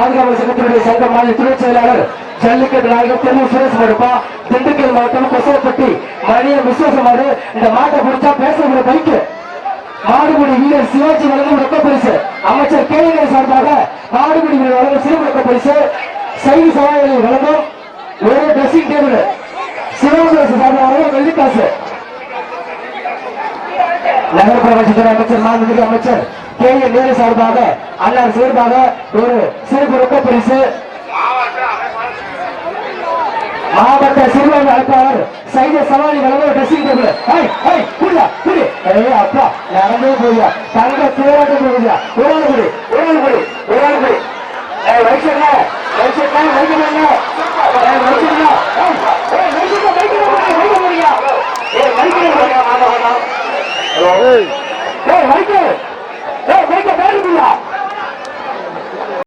பாதுகாப்பு சங்கத்தினுடைய சங்க மாநில துணை செயலாளர் ஜல்லிக்கட்டு நாயகர் தென்னூர் சுரேஷ் மடுப்பா திண்டுக்கல் மாவட்டம் விசுவாசமாடு இந்த மாட்டை பிடிச்சா பேசக்கூடிய பைக்கு. வீரர் சிவாஜி வழங்கும் ரொக்க பரிசு. அமைச்சர் கே. சார்பாக மாடுபிடி வீரர் வழங்கும் சிறு ரொக்க பரிசு. சைவி சவாய்களை வழங்கும் ஒரு ட்ரெஸ்ஸிங் டேபிள் சிவகாசி சார்பாக வெள்ளிக்காசு நகர்ப்புற அமைச்சர் மாண்புமிகு அமைச்சர் கே ஏ நேரு சார்பாக அண்ணார் சார்பாக ஒரு சிறப்பு ரொக்க பரிசு. மாவட்ட சிறுவன் அழைப்பாளர் சைத சவாலி வழங்க ட்ரெஸ்ஸிங் டேபிள் ஹை ஹை புரியா புரி ஏய் அப்பா நடந்தே போயா தங்க தேவாட்ட போகுதா ஒரு ஆள் குடி ஒரு ஆள் குடி ஒரு ஆள் குடி. ஏய் வைசல்ல வைசல்ல வைக்கல ஏய் வைசல்ல ஏய் ஏய் வைசல்ல வைக்க முடியா ஏய் வைக்கல மாமா மாமா ஏய்